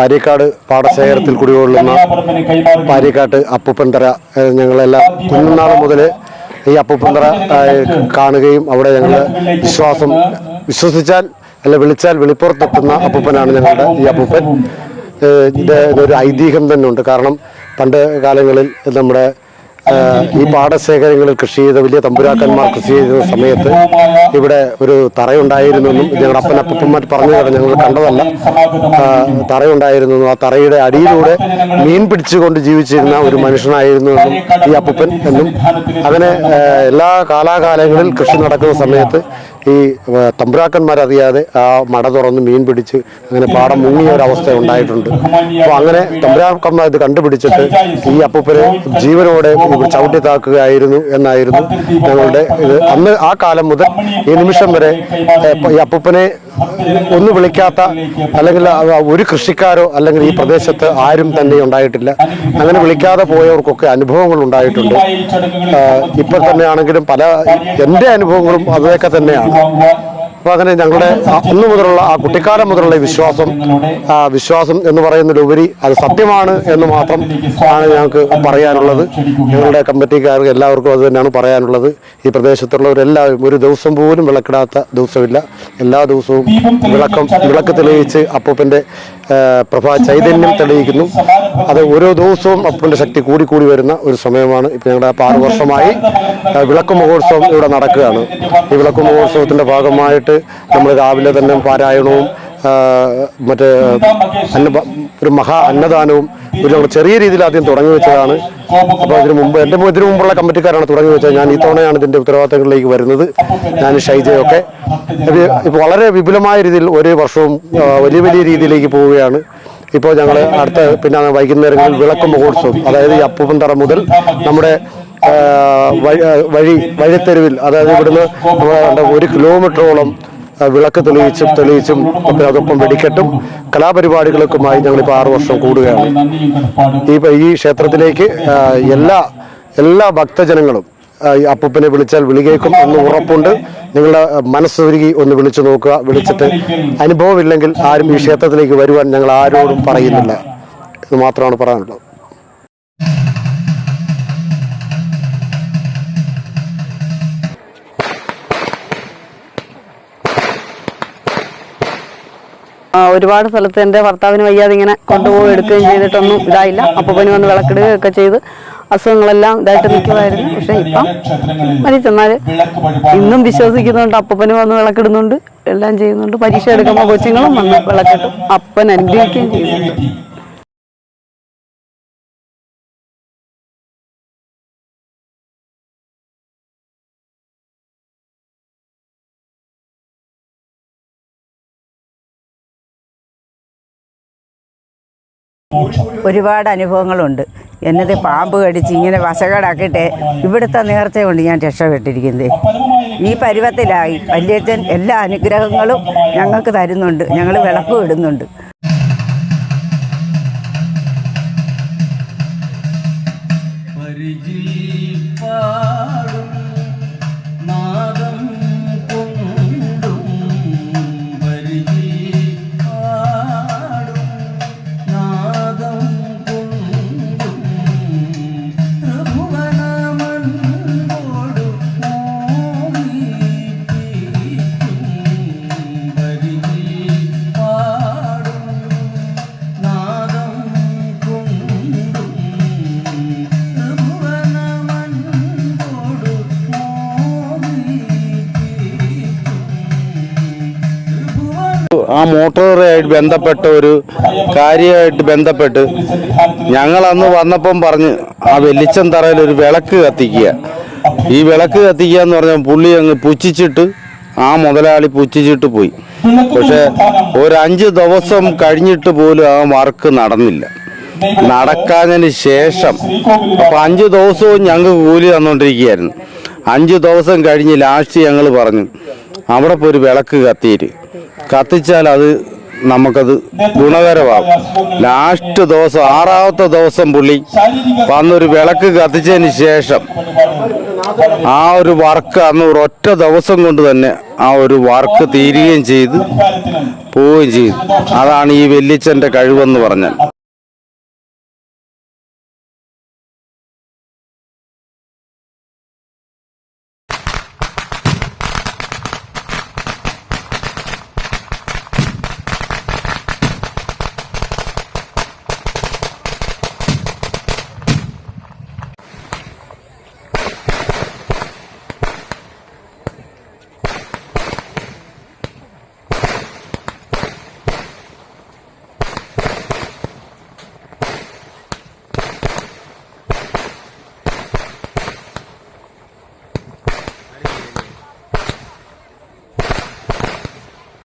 പാരിക്കാട് പാടശേഖരത്തിൽ കുടികൊള്ളുന്ന പാരിക്കാട്ട് അപ്പുപ്പന്തറ ഞങ്ങളെല്ലാം കുഞ്ഞുനാൾ മുതൽ ഈ അപ്പുപ്പന്തറ കാണുകയും അവിടെ ഞങ്ങൾ വിശ്വാസം വിശ്വസിച്ചാൽ അല്ല വിളിച്ചാൽ വെളിപ്പുറത്തെത്തുന്ന അപ്പുപ്പനാണ് ഞങ്ങളുടെ ഈ അപ്പുപ്പൻ. ഇത് ഇതൊരു ഐതിഹ്യം തന്നെ ഉണ്ട് കാരണം പണ്ട് കാലങ്ങളിൽ നമ്മുടെ ഈ പാടശേഖരങ്ങളിൽ കൃഷി ചെയ്ത വലിയ തമ്പുരാക്കന്മാർ കൃഷി ചെയ്ത സമയത്ത് ഇവിടെ ഒരു തറയുണ്ടായിരുന്നെന്നും ഞങ്ങളുടെ അപ്പൻ അപ്പന്മാർ പറഞ്ഞു കേട്ടോ ഞങ്ങൾ കണ്ടതല്ല. തറയുണ്ടായിരുന്നെന്നും തറയുണ്ടായിരുന്നു ആ തറയുടെ അടിയിലൂടെ മീൻ പിടിച്ചുകൊണ്ട് ജീവിച്ചിരുന്ന ഒരു മനുഷ്യനായിരുന്നു എന്നും ഈ അപ്പൂപ്പൻ എന്നും. അങ്ങനെ എല്ലാ കാലാകാലങ്ങളിൽ കൃഷി നടക്കുന്ന സമയത്ത് ഈ തമ്പുരാക്കന്മാരറിയാതെ ആ മട തുറന്ന് മീൻ പിടിച്ച് അങ്ങനെ പാടം മുങ്ങിയ ഒരു അവസ്ഥ ഉണ്ടായിട്ടുണ്ട്. അപ്പോൾ അങ്ങനെ തമ്പുരാക്കന്മാർ ഇത് കണ്ടുപിടിച്ചിട്ട് ഈ അപ്പൂപ്പനെ ജീവനോടെ ചവിട്ടി താക്കുകയായിരുന്നു എന്നായിരുന്നു ഞങ്ങളുടെ ഇത്. അന്ന് ആ കാലം മുതൽ ഈ നിമിഷം വരെ ഈ അപ്പൂപ്പനെ ഒന്ന് വിളിക്കാത്ത അല്ലെങ്കിൽ ഒരു കൃഷിക്കാരോ അല്ലെങ്കിൽ ഈ പ്രദേശത്ത് ആരും തന്നെ ഉണ്ടായിട്ടില്ല. അങ്ങനെ വിളിക്കാതെ പോയവർക്കൊക്കെ അനുഭവങ്ങൾ ഉണ്ടായിട്ടുണ്ട്. ഇപ്പോൾ ഇപ്പൊ തന്നെയാണെങ്കിലും പല എന്റെ അനുഭവങ്ങളും അതൊക്കെ തന്നെയാണ്. അപ്പൊ അങ്ങനെ ഞങ്ങളുടെ അന്ന് മുതലുള്ള ആ കുട്ടിക്കാലം മുതലുള്ള വിശ്വാസം വിശ്വാസം എന്ന് പറയുന്നതിലുപരി അത് സത്യമാണ് എന്ന് മാത്രം ആണ് ഞങ്ങൾക്ക് പറയാനുള്ളത്. ഞങ്ങളുടെ കമ്മിറ്റിക്കാർക്ക് എല്ലാവർക്കും അത് തന്നെയാണ് പറയാനുള്ളത്. ഈ പ്രദേശത്തുള്ളവരെല്ലാവരും ഒരു ദിവസം പോലും വിളക്കിടാത്ത ദിവസമില്ല. എല്ലാ ദിവസവും വിളക്കം വിളക്ക് തെളിയിച്ച് അപ്പൂപ്പന്റെ പ്രഭാ ചൈതന്യം തെളിയിക്കുന്നു. അത് ഓരോ ദിവസവും അപ്പൂപ്പന്റെ ശക്തി കൂടി കൂടി വരുന്ന ഒരു സമയമാണ് ഇപ്പം ഞങ്ങളുടെ അപ്പോൾ ആറ് വർഷമായി വിളക്ക് മഹോത്സവം ഇവിടെ നടക്കുകയാണ്. ഈ വിളക്ക് മഹോത്സവത്തിന്റെ ഭാഗമായിട്ട് നമ്മൾ രാവിലെ തന്നെ പാരായണവും മറ്റേ അന്ന ഒരു മഹാ അന്നദാനവും ഒരു നമ്മൾ ചെറിയ രീതിയിൽ ആദ്യം തുടങ്ങി വെച്ചതാണ്. അപ്പോൾ ഇതിനു മുമ്പ് എന്റെ ഇതിനു മുമ്പുള്ള കമ്മിറ്റിക്കാരാണ് തുടങ്ങി വെച്ചത്. ഞാൻ ഈ തവണയാണ് ഇതിന്റെ ഉത്തരവാദിത്തങ്ങളിലേക്ക് വരുന്നത്. ഞാൻ ഷൈജയൊക്കെ. ഇപ്പോൾ വളരെ വിപുലമായ രീതിയിൽ ഒരു വർഷവും വലിയ വലിയ രീതിയിലേക്ക് പോവുകയാണ്. ഇപ്പോൾ ഞങ്ങൾ അടുത്ത പിന്നെ വൈകുന്നേരങ്ങളിൽ വിളക്ക് മഹോത്സവം. അതായത് ഈ അപ്പൂപ്പൻതറ മുതൽ നമ്മുടെ വഴി വഴി വഴിത്തെരുവിൽ അതായത് ഇവിടുന്ന് ഒരു കിലോമീറ്ററോളം വിളക്ക് തെളിയിച്ചും തെളിയിച്ചും പിന്നെ അതൊപ്പം വെടിക്കെട്ടും കലാപരിപാടികൾക്കുമായി ഞങ്ങളിപ്പോൾ ആറു വർഷം കൂടുകയാണ്. ഈ ഈ ക്ഷേത്രത്തിലേക്ക് എല്ലാ എല്ലാ ഭക്തജനങ്ങളും അപ്പൂപ്പനെ വിളിച്ചാൽ വിളി കേൾക്കും എന്ന് ഉറപ്പുണ്ട്. നിങ്ങളുടെ മനസ്സൊരുകി ഒന്ന് വിളിച്ചു നോക്കുക വിളിച്ചിട്ട് അനുഭവമില്ലെങ്കിൽ ആരും ഈ ക്ഷേത്രത്തിലേക്ക് വരുവാൻ ഞങ്ങൾ ആരോടും പറയുന്നില്ല ഇത് മാത്രമാണ് പറയാനുള്ളത്. ഒരുപാട് സ്ഥലത്ത് എന്റെ ഭർത്താവിന് വയ്യാതെ ഇങ്ങനെ കൊണ്ടുപോയി എടുക്കുകയും ചെയ്തിട്ടൊന്നും ഇതായില്ല. അപ്പൂപ്പന് വന്ന് വിളക്കിടുകയൊക്കെ ചെയ്ത് അസുഖങ്ങളെല്ലാം ഇതായിട്ട് നിൽക്കുമായിരുന്നു പക്ഷെ ഇപ്പം മരിച്ചെന്നാൽ ഇന്നും വിശ്വസിക്കുന്നുണ്ട്. അപ്പൂപ്പന് വന്ന് വിളക്കിടുന്നുണ്ട്. എല്ലാം ചെയ്യുന്നുണ്ട്. പരീക്ഷ എടുക്കുമ്പോൾ കൊച്ചുങ്ങളും വന്ന് വിളക്കിട്ടും അപ്പൻ അനുഗ്രഹിക്കുകയും ചെയ്യുന്നുണ്ട് ഒരുപാട് അനുഭവങ്ങളുണ്ട്. എന്നത് പാമ്പ് കടിച്ച് ഇങ്ങനെ വശകേടാക്കിയിട്ട് ഇവിടുത്തെ നേർച്ച കൊണ്ട് ഞാൻ രക്ഷപ്പെട്ടിരിക്കുന്നത്. ഈ പരുവത്തിലായി വല്യച്ഛൻ എല്ലാ അനുഗ്രഹങ്ങളും ഞങ്ങൾക്ക് തരുന്നുണ്ട്. ഞങ്ങൾ വിളക്കും ഇടുന്നുണ്ട്. ആ മോട്ടോറുമായിട്ട് ബന്ധപ്പെട്ട ഒരു കാര്യമായിട്ട് ബന്ധപ്പെട്ട് ഞങ്ങൾ അന്ന് വന്നപ്പം പറഞ്ഞ് ആ വെളിച്ചം തറയിൽ ഒരു വിളക്ക് കത്തിക്കുക. ഈ വിളക്ക് കത്തിക്കുക എന്ന് പറഞ്ഞാൽ പുള്ളി അങ്ങ് പുച്ഛിച്ചിട്ട് ആ മുതലാളി പുച്ഛിച്ചിട്ട് പോയി. പക്ഷെ ഒരു അഞ്ച് ദിവസം കഴിഞ്ഞിട്ട് പോലും ആ വർക്ക് നടന്നില്ല. നടക്കാഞ്ഞതിന് ശേഷം അപ്പൊ അഞ്ച് ദിവസവും ഞങ്ങൾക്ക് കൂലി തന്നുകൊണ്ടിരിക്കുകയായിരുന്നു അഞ്ച് ദിവസം കഴിഞ്ഞ് ലാസ്റ്റ് ഞങ്ങൾ പറഞ്ഞു അവിടെ പോയി ഒരു വിളക്ക് കത്തിയിട്ട് കത്തിച്ചാൽ അത് നമുക്കത് ഗുണകരമാകും. ലാസ്റ്റ് ദിവസം ആറാമത്തെ ദിവസം പുള്ളി വന്നൊരു വിളക്ക് കത്തിച്ചതിന് ശേഷം ആ ഒരു വർക്ക് അന്ന് ഒരൊറ്റ ദിവസം കൊണ്ട് തന്നെ ആ ഒരു വർക്ക് തീരുകയും ചെയ്ത് പോവുകയും ചെയ്തു. അതാണ് ഈ വെല്ലിച്ചന്റെ കഴിവെന്ന് പറഞ്ഞാൽ.